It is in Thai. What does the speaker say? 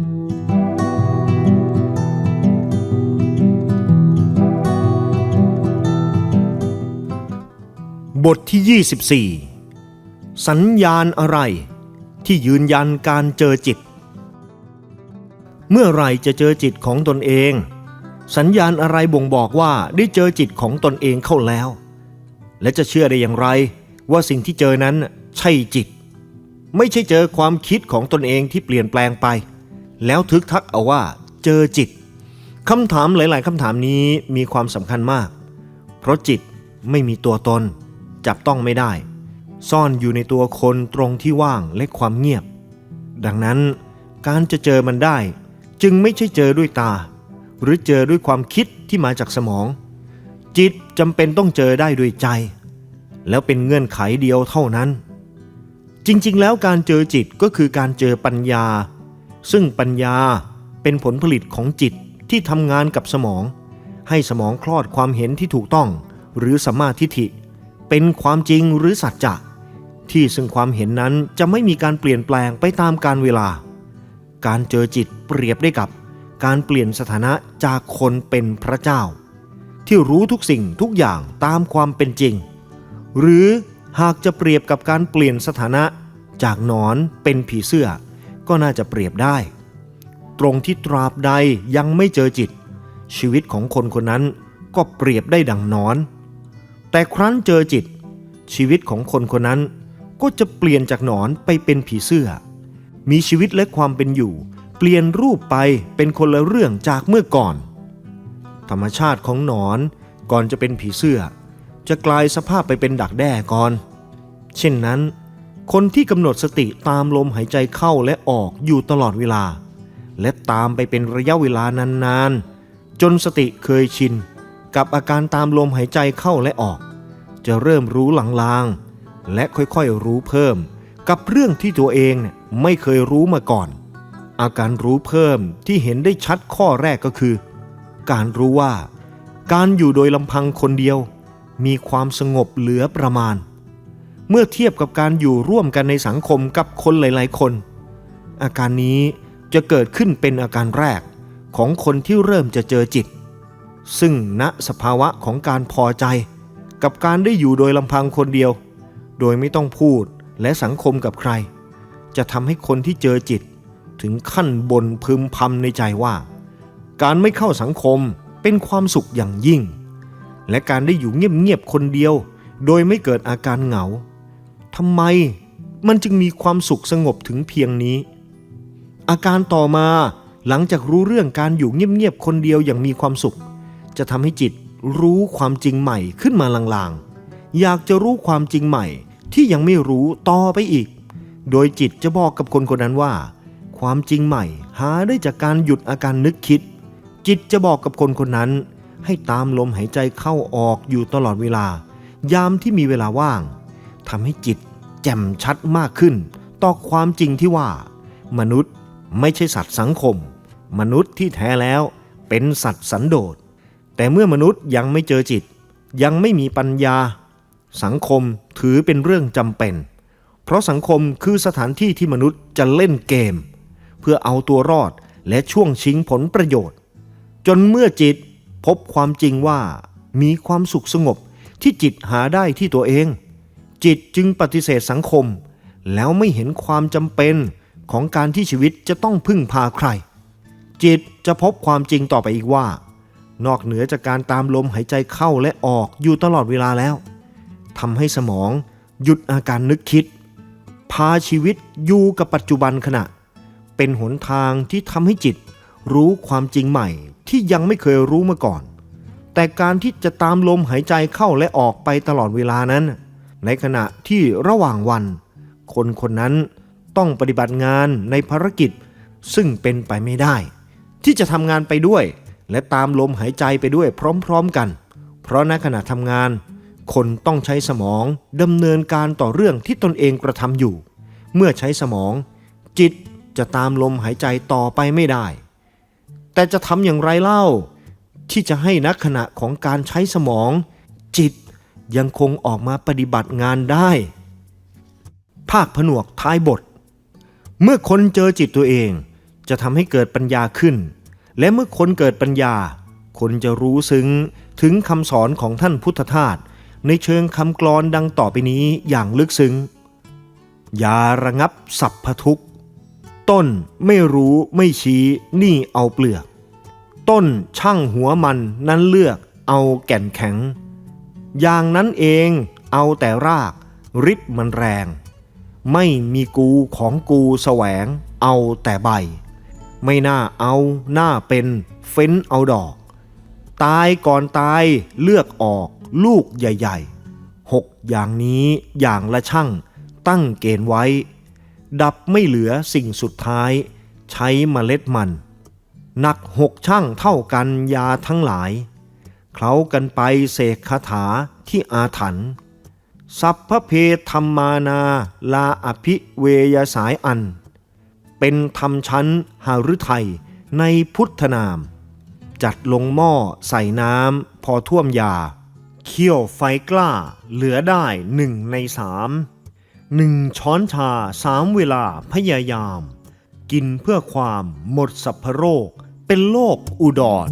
บทที่ 24 สัญญาณอะไรที่ยืนยันการเจอจิต เมื่อไรจะเจอจิตของตนเอง สัญญาณอะไรบ่งบอกว่าได้เจอจิตของตนเองเข้าแล้ว และจะเชื่อได้อย่างไรว่าสิ่งที่เจอนั้นใช่จิต ไม่ใช่เจอความคิดของตนเองที่เปลี่ยนแปลงไป แล้วทึกทักเอาว่าเจอจิตคำถามหลาย ๆคำถามนี้มีความสำคัญมาก เพราะจิตไม่มีตัวตน จับต้องไม่ได้ ซ่อนอยู่ในตัวคนตรงที่ว่างและความเงียบ ดังนั้นการจะเจอมันได้ จึงไม่ใช่เจอด้วยตา หรือเจอด้วยความคิดที่มาจากสมอง จิตจำเป็นต้องเจอได้ด้วยใจ แล้วเป็นเงื่อนไขเดียวเท่านั้น จริง ๆ แล้วการเจอจิตก็คือการเจอปัญญา ซึ่งปัญญาเป็นผลผลิตของจิตที่ทำงานกับสมอง ให้สมองคลอดความเห็นที่ถูกต้อง หรือสัมมาทิฏฐิ เป็นความจริงหรือสัจจะที่ซึ่งความเห็นนั้นจะไม่มีการเปลี่ยนแปลงไปตามการเวลา การเจอจิตเปรียบได้กับ การเปลี่ยนสถานะจากคนเป็นพระเจ้า ที่รู้ทุกสิ่งทุกอย่างตามความเป็นจริง หรือหากจะเปรียบกับการเปลี่ยนสถานะจากหนอนเป็นผีเสื้อ ก็น่าจะเปรียบได้ ตรงที่ตราบใดยังไม่เจอจิต ชีวิตของคนคนนั้นก็เปรียบได้ดังนอน แต่ครั้นเจอจิต ชีวิตของคนคนนั้นก็จะเปลี่ยนจากหนอนไปเป็นผีเสื้อ มีชีวิตและความเป็นอยู่ เปลี่ยนรูปไปเป็นคนละเรื่องจากเมื่อก่อน ธรรมชาติของหนอนก่อนจะเป็นผีเสื้อ จะกลายสภาพไปเป็นดักแด้ก่อน เช่นนั้น คนที่กำหนดสติตามลมหายใจเข้าและออกอยู่ตลอดเวลา และตามไปเป็นระยะเวลานานๆ จนสติเคยชิน กับอาการตามลมหายใจเข้าและออก จะเริ่มรู้ลางๆ และค่อยๆรู้เพิ่ม กับเรื่องที่ตัวเองไม่เคยรู้มาก่อน อาการรู้เพิ่มที่เห็นได้ชัดข้อแรกก็คือ การรู้ว่า การอยู่โดยลำพังคนเดียว มีความสงบเหลือประมาณ เมื่อเทียบกับการอยู่ร่วมกันในสังคมกับคนหลาย ๆ คน อาการนี้จะเกิดขึ้นเป็นอาการแรกของคนที่เริ่มจะเจอจิต ซึ่งณสภาวะของการพอใจ กับการได้อยู่โดยลำพังคนเดียว โดยไม่ต้องพูดและสังคมกับใคร จะทำให้คนที่เจอจิต ถึงขั้นบนพึมพำในใจว่า การไม่เข้าสังคมเป็นความสุขอย่างยิ่ง และการได้อยู่เงียบๆคนเดียว โดยไม่เกิดอาการเหงา ทำไม มันจึงมีความสุขสงบถึงเพียงนี้ อาการต่อมาหลังจากรู้เรื่องการอยู่เงียบๆคนเดียวอย่างมีความสุข จะทำให้จิตรู้ความจริงใหม่ขึ้นมาลางๆ อยากจะรู้ความจริงใหม่ที่ยังไม่รู้ต่อไปอีก โดยจิตจะบอกกับคนคนนั้นว่า ความจริงใหม่หาได้จากการหยุดอาการนึกคิด จิตจะบอกกับคนคนนั้น ให้ตามลมหายใจเข้าออกอยู่ตลอดเวลา ยามที่มีเวลาว่างทำให้จิต แจ่มชัดมากขึ้น ต่อความจริงที่ว่า มนุษย์ไม่ใช่สัตว์สังคม มนุษย์ที่แท้แล้วเป็นสัตว์สันโดษ แต่เมื่อมนุษย์ยังไม่เจอจิต ยังไม่มีปัญญา สังคมถือเป็นเรื่องจำเป็น เพราะสังคมคือสถานที่ที่มนุษย์จะเล่นเกม เพื่อเอาตัวรอดและช่วงชิงผลประโยชน์ จนเมื่อจิตพบความจริงว่ามีความสุขสงบที่จิตหาได้ที่ตัวเอง จิตจึงปฏิเสธสังคม แล้วไม่เห็นความจำเป็นของการที่ชีวิตจะต้องพึ่งพาใคร จิตจะพบความจริงต่อไปอีกว่า นอกเหนือจากการตามลมหายใจเข้าและออกอยู่ตลอดเวลาแล้วทำให้สมองหยุดอาการนึกคิด พาชีวิตอยู่กับปัจจุบันขณะ เป็นหนทางที่ทำให้จิตรู้ความจริงใหม่ที่ยังไม่เคยรู้มาก่อน แต่การที่จะตามลมหายใจเข้าและออกไปตลอดเวลานั้น ในขณะที่ระหว่างวัน คนคนนั้นต้องปฏิบัติงานในภารกิจซึ่งเป็นไปไม่ได้ ที่จะทำงานไปด้วย และตามลมหายใจไปด้วยพร้อมๆกัน เพราะในขณะทำงาน คนต้องใช้สมองดำเนินการต่อเรื่องที่ตนเองกระทำอยู่ เมื่อใช้สมอง จิตจะตามลมหายใจต่อไปไม่ได้ แต่จะทำอย่างไรเล่า ที่จะให้นักขณะของการใช้สมอง จิต ยังคงออกมาปฏิบัติงานได้ ภาคผนวกท้ายบท เมื่อคนเจอจิตตัวเองจะทำให้เกิดปัญญาขึ้น และเมื่อคนเกิดปัญญา คนจะรู้ซึ้งถึงคำสอนของท่านพุทธทาสในเชิงคำกลอนดังต่อไปนี้อย่างลึกซึ้ง อย่าระงับสัพพทุกต้นไม่รู้ไม่ชี้นี่เอาเปลือก ต้นช่างหัวมันนั้นเลือกเอาแก่นแข็ง อย่างนั้นเองเอาแต่ราก ริดมันแรง ไม่มีกูของกูแสวง เอาแต่ใบ ไม่น่าเอาหน้าเป็น เฟ้นเอาดอก ตายก่อนตายเลือกออกลูกใหญ่ๆหกอย่างนี้อย่างละช่างตั้งเกณฑ์ไว้ ดับไม่เหลือสิ่งสุดท้าย ใช้เมล็ดมันหนักหกช่างเท่ากันยาทั้งหลาย เคล้ากันไปเสกคาถาที่อาถรรพ์สัพพเพธรรมานาลาอภิเวยสายอัน เป็นธรรมชั้นหฤทัยในพุทธนาม จัดลงหม้อใส่น้ำพอท่วมยา เคี่ยวไฟกล้าเหลือได้หนึ่งในสามหนึ่งช้อนชาสามเวลาพยายาม กินเพื่อความหมดสัพพโรคเป็นโรคอุดร